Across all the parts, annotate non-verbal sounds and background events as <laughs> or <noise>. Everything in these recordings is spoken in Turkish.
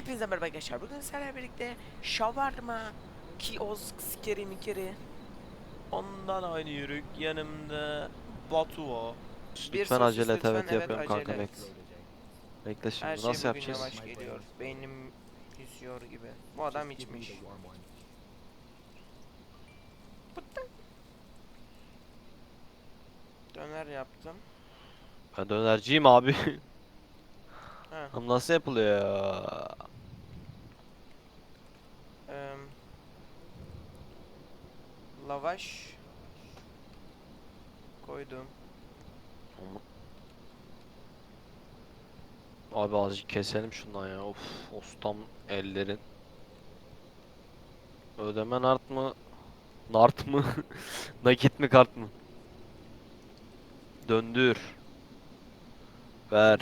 Hepinize merhaba arkadaşlar. Bugün sizlerle birlikte şavarma, kiosk, sikeri mikeri. Ondan oynuyoruz. Yanımda Batu var. Lütfen acele et evet yapıyorum kanka bekle. Bekle şimdi Her nasıl şey yapacağız? yavaş geliyor. Beynim yüzüyor gibi. Bu adam içmiş. Pıttı. Döner yaptım. Ben dönerciyim abi. Ha. <laughs> Nasıl yapılıyor? Lavaş. Koydum. Abi azıcık keselim şundan ya. Of, ostam ellerin. Ödeme nart mı? Nart mı? <laughs> Nakit mi kart mı? Döndür. Ver.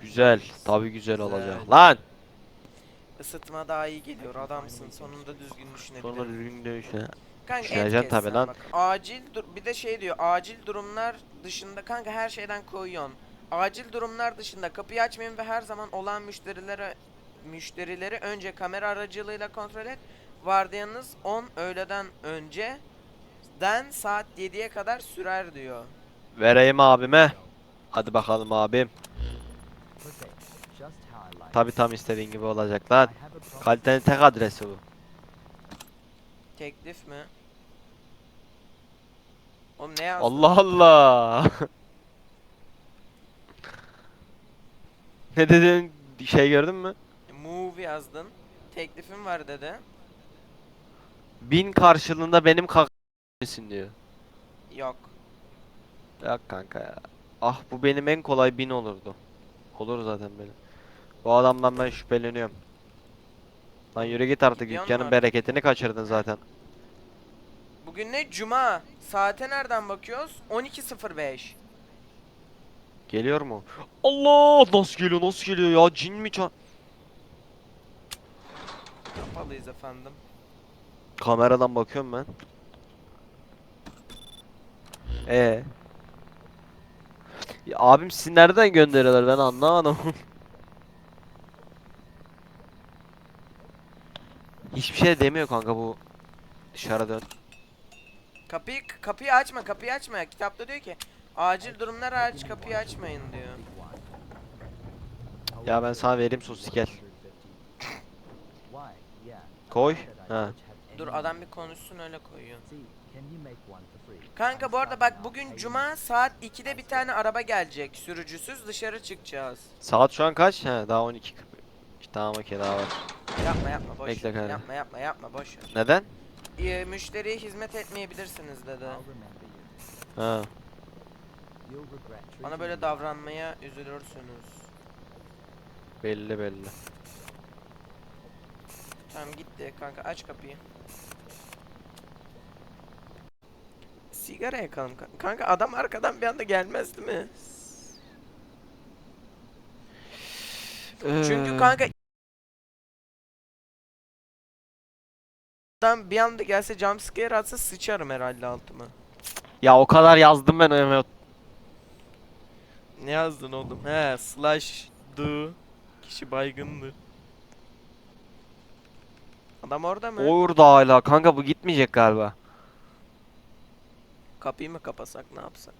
Güzel. Tabi güzel olacak. Lan! Isıtma daha iyi geliyor adamsın sonunda düzgün Sonra düşünebilirim. düzgün dövüşe. Kanka et tabi lan. Acil dur bir de şey diyor acil durumlar dışında kanka her şeyden koyuyorsun. Acil durumlar dışında kapıyı açmayın ve her zaman olan müşterilere müşterileri önce kamera aracılığıyla kontrol et. Vardiyanız 10 öğleden önce den saat 7'ye kadar sürer diyor. Vereyim abime. Hadi bakalım abim. Tabi tam istediğin gibi olacak lan. Kalitenin tek adresi bu. Teklif mi? Oğlum ne yazdın? Allah Allah. <laughs> ne dedin? Şey gördün mü? Move yazdın. Teklifim var dedi. Bin karşılığında benim kalkmışsın diyor. Yok. Yok kanka ya. Ah bu benim en kolay bin olurdu. Olur zaten benim. Bu adamdan ben şüpheleniyorum. Lan yürü git artık Gidiyorsun dükkanın bereketini kaçırdın zaten. Bugün ne? Cuma. Saate nereden bakıyoruz? 12.05. Geliyor mu? Allah nasıl geliyor nasıl geliyor ya cin mi çan? Kapalıyız efendim. Kameradan bakıyorum ben. E. Ee? Abim sizi nereden gönderiyorlar ben anlamadım. <laughs> Hiçbir şey demiyor kanka bu. Dışarı dön. Kapıyı kapıyı açma, kapıyı açma. Kitapta diyor ki acil durumlar hariç kapıyı açmayın diyor. Ya ben sana vereyim sosu gel. Koy. Ha. Dur adam bir konuşsun öyle koyuyor. Kanka bu arada bak bugün cuma saat 2'de bir tane araba gelecek. Sürücüsüz dışarı çıkacağız. Saat şu an kaç? He daha 12. Tamam okey daha var. Yapma yapma boş. Bekle kanka. Yapma yapma yapma boş. Neden? Ee, müşteriye hizmet etmeyebilirsiniz dedi. Ha. Bana böyle davranmaya üzülürsünüz. Belli belli. Tamam gitti kanka aç kapıyı. Sigara yakalım kanka. Adam arkadan bir anda gelmez değil mi? Çünkü kanka alttan bir anda gelse jumpscare atsa sıçarım herhalde altıma. Ya o kadar yazdım ben evet. Ne yazdın oğlum? He slash do kişi baygındı. Adam orada mı? Orada hala kanka bu gitmeyecek galiba. Kapıyı mı kapasak ne yapsak?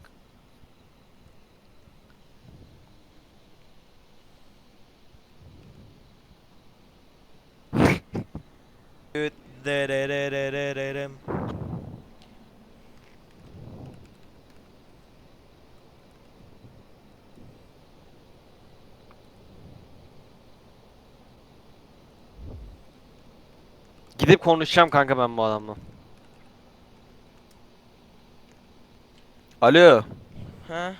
Evet <laughs> Derererererem. Gidip konuşacağım kanka ben bu adamla. Alo. He?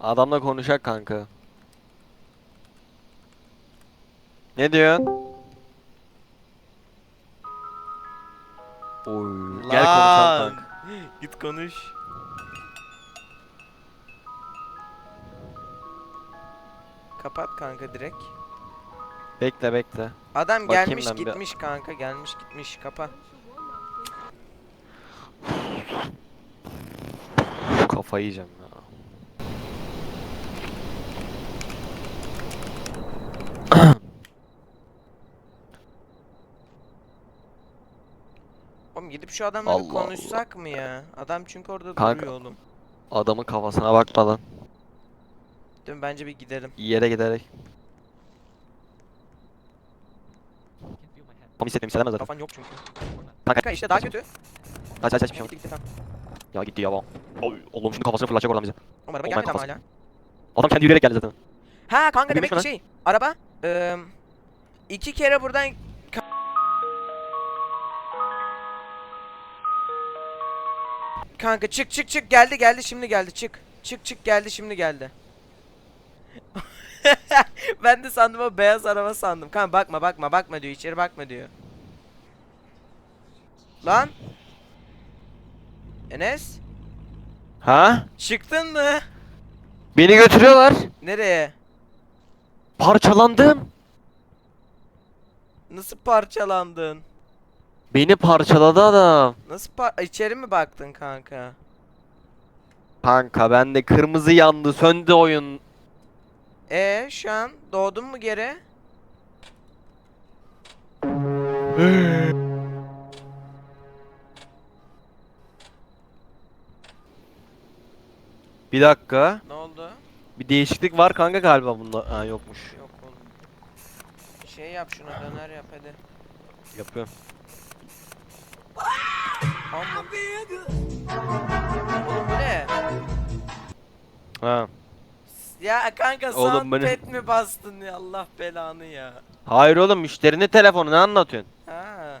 Adamla konuşak kanka. Ne diyorsun? Oy. Gel komutan tank. Git konuş. Kapat kanka direkt. Bekle bekle. Adam Bakayım gelmiş ben bir- gitmiş kanka gelmiş gitmiş kapa. Kafayı yiyeceğim ya. <clears throat> Allah Allah. konuşsak mı ya? Adam çünkü orada Kanka. duruyor oğlum. Adamın kafasına bakmadan Değil mi? Bence bir gidelim. yere giderek. Tam hissetmemi hissedemez zaten. Kafan yok çünkü. Kanka Kanka işte daha kötü. Kaç kaç kaç bir şey tamam. Ya gitti ya bak. Oğlum şimdi kafasını fırlatacak oradan bize. Oğlum araba gelmedi ama hala. Adam kendi yürüyerek geldi zaten. Ha kanka Yürümüş demek ki lan? şey. Araba. eee, iki kere buradan Kanka çık çık çık geldi geldi şimdi geldi çık. Çık çık geldi şimdi geldi. <laughs> ben de sandım o beyaz araba sandım. Kanka bakma bakma bakma diyor içeri bakma diyor. Lan. Enes Ha? çıktın mı? Beni götürüyorlar. Nereye? Parçalandım. Nasıl parçalandın? Beni parçaladı adam. Nasıl par içeri mi baktın kanka? Kanka bende kırmızı yandı söndü oyun. E şu an doğdun mu geri? <gasps> Bir dakika. Ne oldu? Bir değişiklik var kanka galiba bunda. Ha yokmuş. Yok oğlum. Şey yap şuna döner yap hadi. Yapıyorum. Ne? Ha. Ya kanka Oğlum soundpad benim- mi bastın ya Allah belanı ya. Hayır oğlum müşterinin telefonu ne anlatıyorsun? Ha.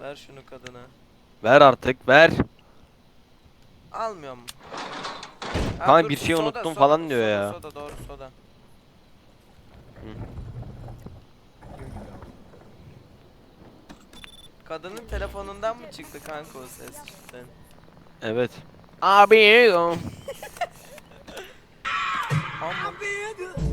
Ver şunu kadına. Ver artık ver. Almıyorum. Ha, Kanka bir şey unuttum falan diyor soda, ya. Soda doğru soda. Kadının telefonundan mı çıktı kanka o ses cidden? Evet. Abi. Abi.